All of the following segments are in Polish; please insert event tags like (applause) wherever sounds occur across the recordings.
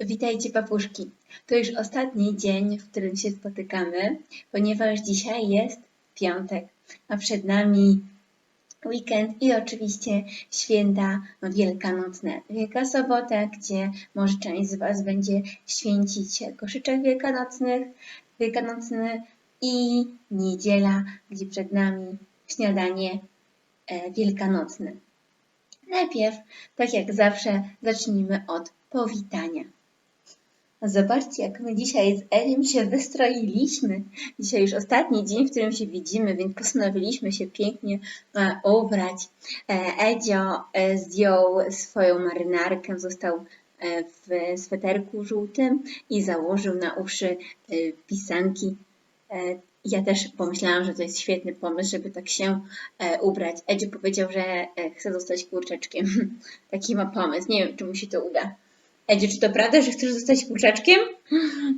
Witajcie papuszki. To już ostatni dzień, w którym się spotykamy, ponieważ dzisiaj jest piątek, a przed nami weekend i oczywiście święta wielkanocne. Wielka Sobota, gdzie może część z Was będzie święcić koszyczek wielkanocnych, wielkanocny i niedziela, gdzie przed nami śniadanie e, wielkanocne. Najpierw, tak jak zawsze, zacznijmy od powitania. Zobaczcie, jak my dzisiaj z Edziem się wystroiliśmy. Dzisiaj już ostatni dzień, w którym się widzimy, więc postanowiliśmy się pięknie e, ubrać. E, Edzio e, zdjął swoją marynarkę, został w sweterku żółtym i założył na uszy pisanki. Ja też pomyślałam, że to jest świetny pomysł, żeby tak się ubrać. Edzio powiedział, że chce zostać kurczaczkiem. (laughs) Taki ma pomysł. Nie wiem, czy mu się to uda. Edziu, czy to prawda, że chcesz zostać kurczaczkiem?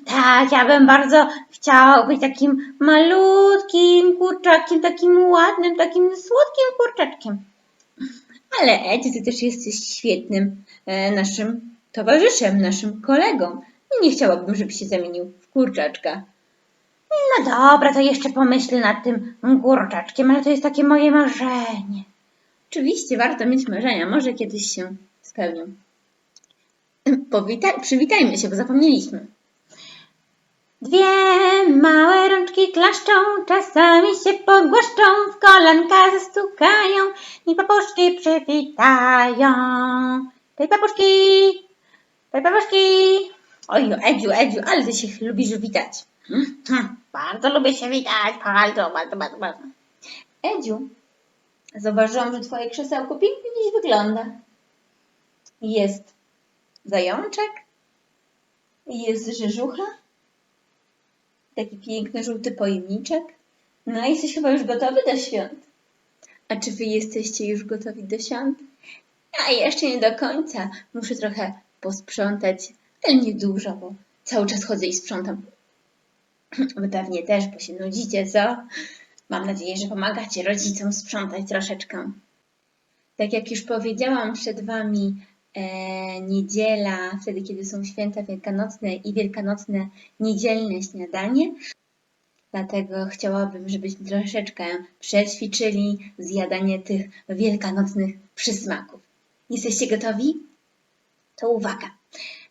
Tak, ja bym bardzo chciał być takim malutkim kurczakiem, takim ładnym, takim słodkim kurczaczkiem. Ale Edziu, ty też jesteś świetnym e, naszym towarzyszem, naszym kolegą. Nie chciałabym, żebyś się zamienił w kurczaczka. No dobra, to jeszcze pomyślę nad tym kurczaczkiem, ale to jest takie moje marzenie. Oczywiście warto mieć marzenia, może kiedyś się spełnią. (clears throat) Powitaj, przywitajmy się, bo zapomnieliśmy. Dwie małe rączki klaszczą, czasami się pogłaszczą, w kolanka zastukają i papuszki przywitają. Tej papuszki, tej papuszki. Oj, Edziu, Edziu, ale ty się lubisz witać. Hmm, bardzo lubię się witać, bardzo, bardzo, bardzo, bardzo. Edziu, zauważyłam, że twoje krzesełko pięknie dziś wygląda. Jest zajączek, jest rzeżucha, taki piękny żółty pojemniczek. No i jesteś chyba już gotowy do świąt. A czy wy jesteście już gotowi do świąt? A jeszcze nie do końca. Muszę trochę posprzątać, ale nie dużo, bo cały czas chodzę i sprzątam. Wy pewnie też, bo się nudzicie, co? Mam nadzieję, że pomagacie rodzicom sprzątać troszeczkę. Tak jak już powiedziałam przed Wami, niedziela, wtedy kiedy są święta wielkanocne i wielkanocne niedzielne śniadanie. Dlatego chciałabym, żebyśmy troszeczkę przećwiczyli zjadanie tych wielkanocnych przysmaków. Jesteście gotowi? To uwaga.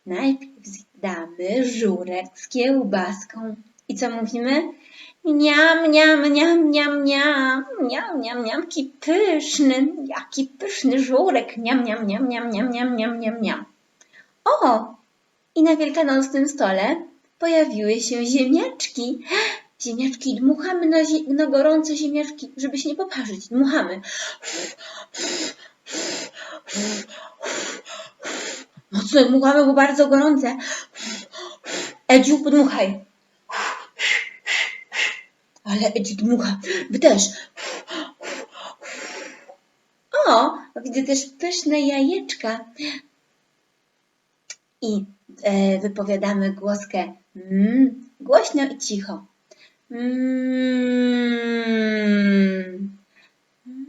Najpierw zjadamy żurek z kiełbaską. I co mówimy? Niam, niam, niam, niam, niam, niam, niam, niam, jaki pyszny, jaki pyszny żurek, niam, niam, niam, niam, niam, niam, niam, niam, niam. O, i na wielkanocnym stole pojawiły się ziemniaczki. Ziemniaczki, dmuchamy na, na gorące ziemniaczki, żeby się nie poparzyć, dmuchamy. Mocno dmuchamy, bo bardzo gorące. Edziu, podmuchaj. Ale Edziu dmucha. Też. O, widzę też pyszne jajeczka. I e, wypowiadamy głoskę mm, głośno i cicho. Mm. Mm.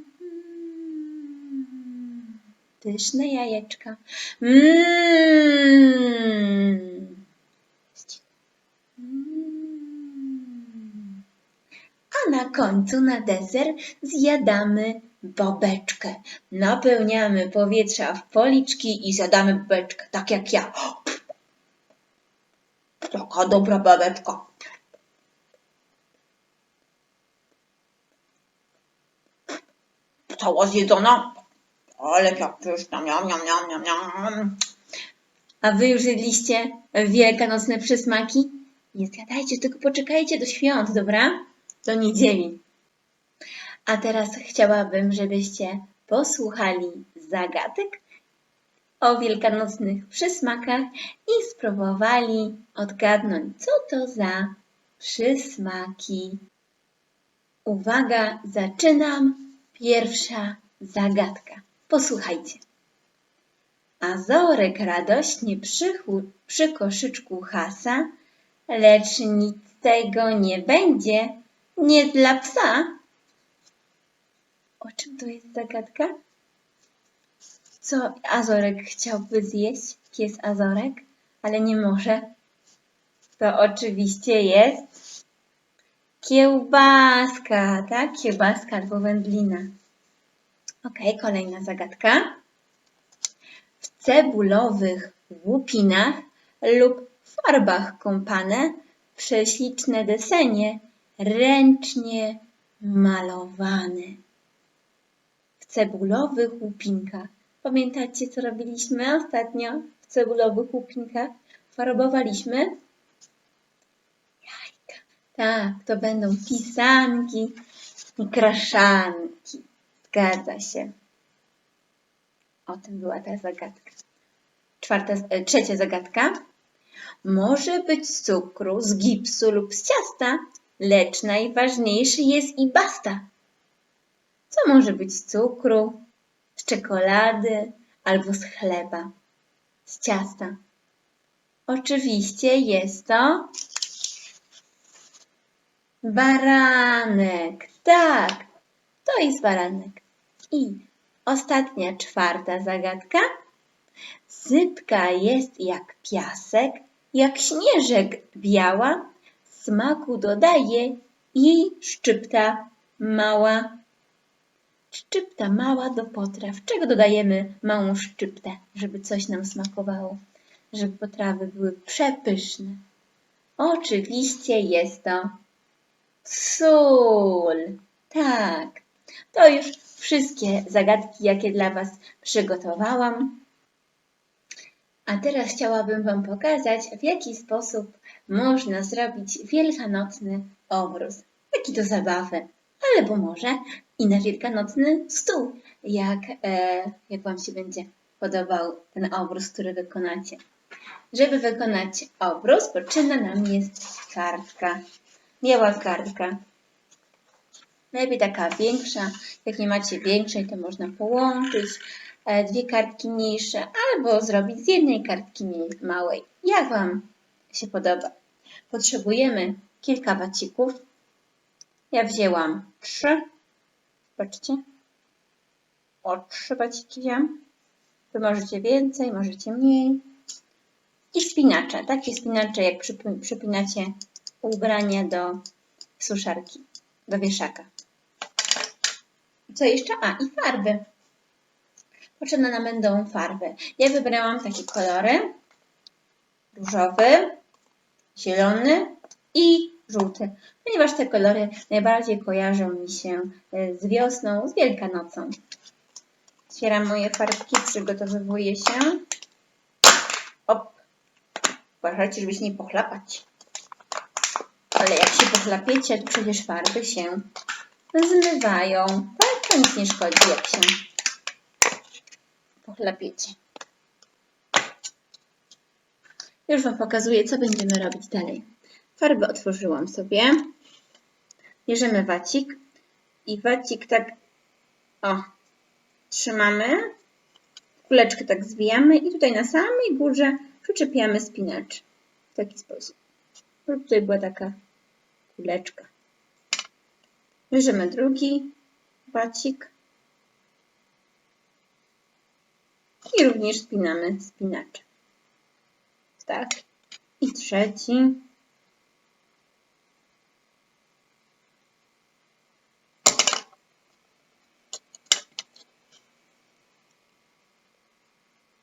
Pyszne jajeczka. Mm. A na końcu, na deser, zjadamy bobeczkę. Napełniamy powietrza w policzki i zjadamy bobeczkę, tak jak ja. Taka dobra babeczka. Cała zjedzona? Ale pyszna, miam, miam, miam, miam, miam. A wy już jedliście wielkanocne przysmaki? Nie zjadajcie, tylko poczekajcie do świąt, dobra? Do niedzieli. A teraz chciałabym, żebyście posłuchali zagadek o wielkanocnych przysmakach i spróbowali odgadnąć, co to za przysmaki. Uwaga, zaczynam. Pierwsza zagadka. Posłuchajcie. Azorek radośnie przychód przy koszyczku hasa, lecz nic tego nie będzie, nie dla psa. O czym to jest zagadka? Co Azorek chciałby zjeść? Pies Azorek? ale nie może. To oczywiście jest kiełbaska, tak? Kiełbaska albo wędlina. Ok, kolejna zagadka. W cebulowych łupinach lub farbach kąpane prześliczne desenie ręcznie malowane. W cebulowych łupinkach. Pamiętacie, co robiliśmy ostatnio w cebulowych łupinkach? Farbowaliśmy jajka. Tak, to będą pisanki i kraszanki. Zgadza się. O tym była ta zagadka. Czwarta, e, trzecia zagadka. Może być z cukru, z gipsu lub z ciasta, lecz najważniejszy jest i basta. Co może być z cukru, z czekolady albo z chleba, z ciasta? Oczywiście jest to baranek. Tak, to jest baranek. I ostatnia, czwarta zagadka. Sypka jest jak piasek, jak śnieżek biała, smaku dodaje jej szczypta mała. Szczypta mała do potraw. Czego dodajemy małą szczyptę, żeby coś nam smakowało, żeby potrawy były przepyszne? Oczywiście jest to sól. Tak, to już wszystkie zagadki, jakie dla Was przygotowałam. A teraz chciałabym Wam pokazać, w jaki sposób można zrobić wielkanocny obrus. Taki do zabawy, albo może i na wielkanocny stół, jak, e, jak Wam się będzie podobał ten obrus, który wykonacie. Żeby wykonać obrus, potrzebna nam jest kartka. Biała kartka. Najlepiej taka większa. Jak nie macie większej, to można połączyć e, dwie kartki mniejsze albo zrobić z jednej kartki małej. Jak Wam się podoba? Potrzebujemy kilka wacików. Ja wzięłam trzy. Zobaczcie. O, trzy waciki wziąłam. Wy możecie więcej, możecie mniej. I spinacze. Takie spinacze, jak przypi- przypinacie ubrania do suszarki, do wieszaka. Co jeszcze? A, i farby. Potrzebne nam będą farby. Ja wybrałam takie kolory. Różowy, zielony i żółty. Ponieważ te kolory najbardziej kojarzą mi się e, z wiosną, z Wielkanocą. Otwieram moje farbki, przygotowywuję się. Op. Uważajcie, żeby się nie pochlapać. Ale jak się pochlapiecie, to przecież farby się zmywają. Tak, to nic nie szkodzi, jak się pochlapiecie. Już Wam pokazuję, co będziemy robić dalej. Farby otworzyłam sobie. Bierzemy wacik i wacik tak o, trzymamy. Kuleczkę tak zwijamy i tutaj na samej górze przyczepiamy spinacz. W taki sposób. Żeby tutaj była taka kuleczka. Bierzemy drugi wacik i również spinamy spinacze. Tak. I trzeci.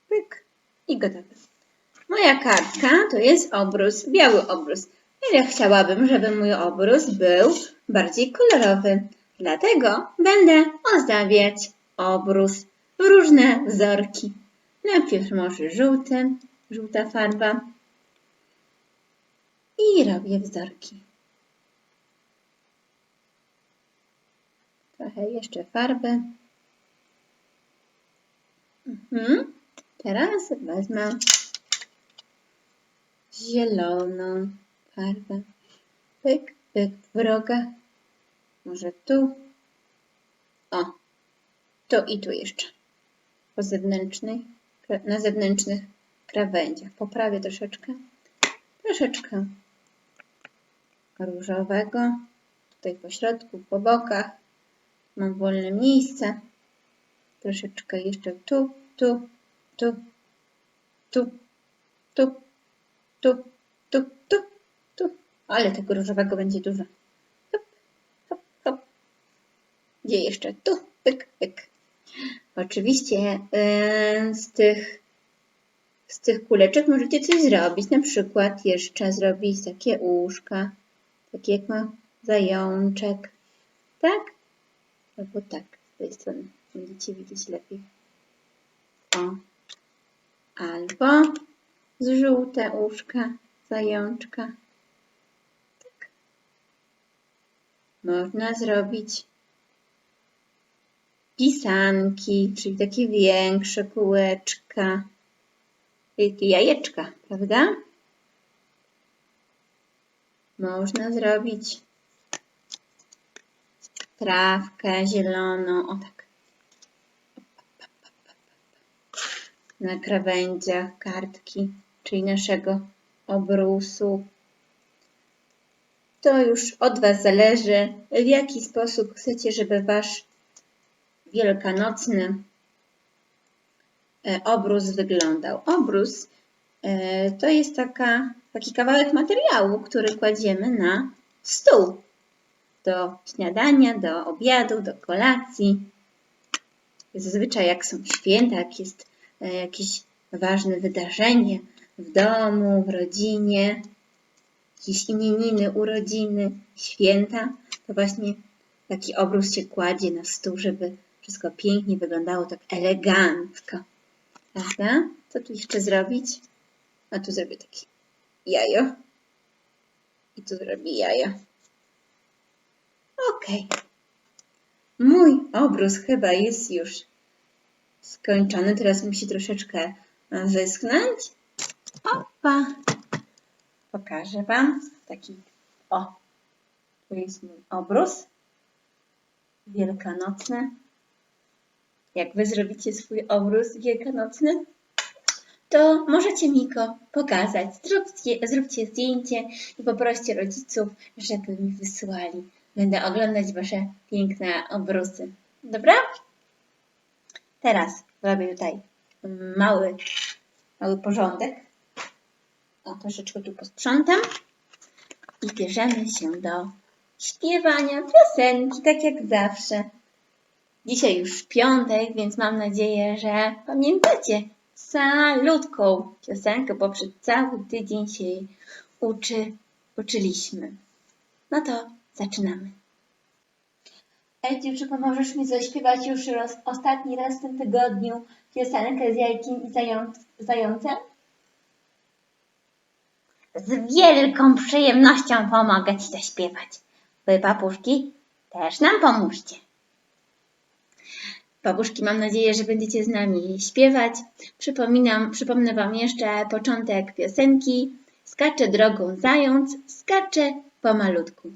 Pyk. I gotowe. Moja kartka to jest obrus, biały obrus. Ja chciałabym, żeby mój obrus był bardziej kolorowy. Dlatego będę ozdabiać obrus w różne wzorki. Najpierw może żółty, żółta farba. I robię wzorki. Trochę jeszcze farby. Mhm. Teraz wezmę zieloną farbę. Pyk, pyk w rogach. Może tu. O, tu i tu jeszcze. Po zewnętrznej, na zewnętrznych krawędziach. Poprawię troszeczkę. Troszeczkę różowego. Tutaj po środku, po bokach. Mam wolne miejsce. Troszeczkę jeszcze tu, tu, tu, tu, tu, tu, tu, tu, tu. Ale tego różowego będzie dużo. Hop, hop, hop. Gdzie jeszcze? Tu, pyk, pyk. Oczywiście yy, z tych z tych kuleczek możecie coś zrobić. Na przykład jeszcze zrobić takie uszka, takie jak ma zajączek. Tak? Albo tak, z tej strony. Będziecie widzieć lepiej. O. Albo z żółte uszka zajączka. Tak. Można zrobić pisanki, czyli takie większe kółeczka. Jajeczka, prawda? Można zrobić trawkę zieloną, o tak. Na krawędziach kartki, czyli naszego obrusu. To już od Was zależy, w jaki sposób chcecie, żeby Wasz wielkanocny obrus wyglądał. Obrus e, to jest taka, taki kawałek materiału, który kładziemy na stół do śniadania, do obiadu, do kolacji. Zazwyczaj jak są święta, jak jest e, jakieś ważne wydarzenie w domu, w rodzinie, jakieś imieniny, urodziny, święta, to właśnie taki obrus się kładzie na stół, żeby wszystko pięknie wyglądało, tak elegancko. Prawda? Co tu jeszcze zrobić? A tu zrobię takie jajo. I tu zrobię jajo. Okej. Mój obrus chyba jest już skończony. Teraz musi troszeczkę wyschnąć. Opa! Pokażę Wam taki. O! Tu jest mój obrus wielkanocny. Jak Wy zrobicie swój obrus wielkanocny, to możecie mi go pokazać. Zróbcie, zróbcie zdjęcie i poproście rodziców, żeby mi wysłali. Będę oglądać Wasze piękne obrusy. Dobra? Teraz robię tutaj mały, mały porządek. O, troszeczkę tu posprzątam. I bierzemy się do śpiewania piosenki, tak jak zawsze. Dzisiaj już piątek, więc mam nadzieję, że pamiętacie salutką piosenkę, bo przez cały tydzień się jej uczy, uczyliśmy. No to zaczynamy. Edziu, czy pomożesz mi zaśpiewać już roz, ostatni raz w tym tygodniu piosenkę z jajkiem i zając, zającem? Z wielką przyjemnością pomogę Ci zaśpiewać. Wy, papuszki, też nam pomóżcie. Babuszki, mam nadzieję, że będziecie z nami śpiewać. Przypominam, przypomnę Wam jeszcze początek piosenki. Skacze drogą zając, skacze pomalutku.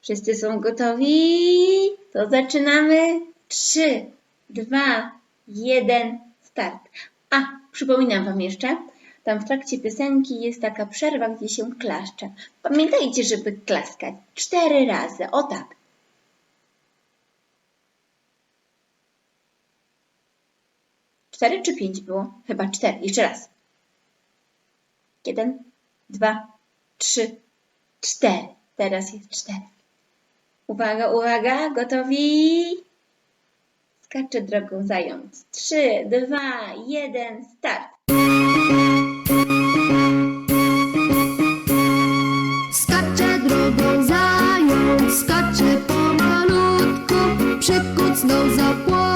Wszyscy są gotowi? To zaczynamy. Trzy, dwa, jeden, start. A, przypominam Wam jeszcze, tam w trakcie piosenki jest taka przerwa, gdzie się klaszcze. Pamiętajcie, żeby klaskać cztery razy. O tak. Cztery czy pięć było? Chyba cztery. Jeszcze raz. Jeden, dwa, trzy, cztery. Teraz jest cztery. Uwaga, uwaga, gotowi? Skacze drogą zając. Trzy, dwa, jeden, start. Skacze drogą zając, skacze pomalutku, przykucnął zapłon.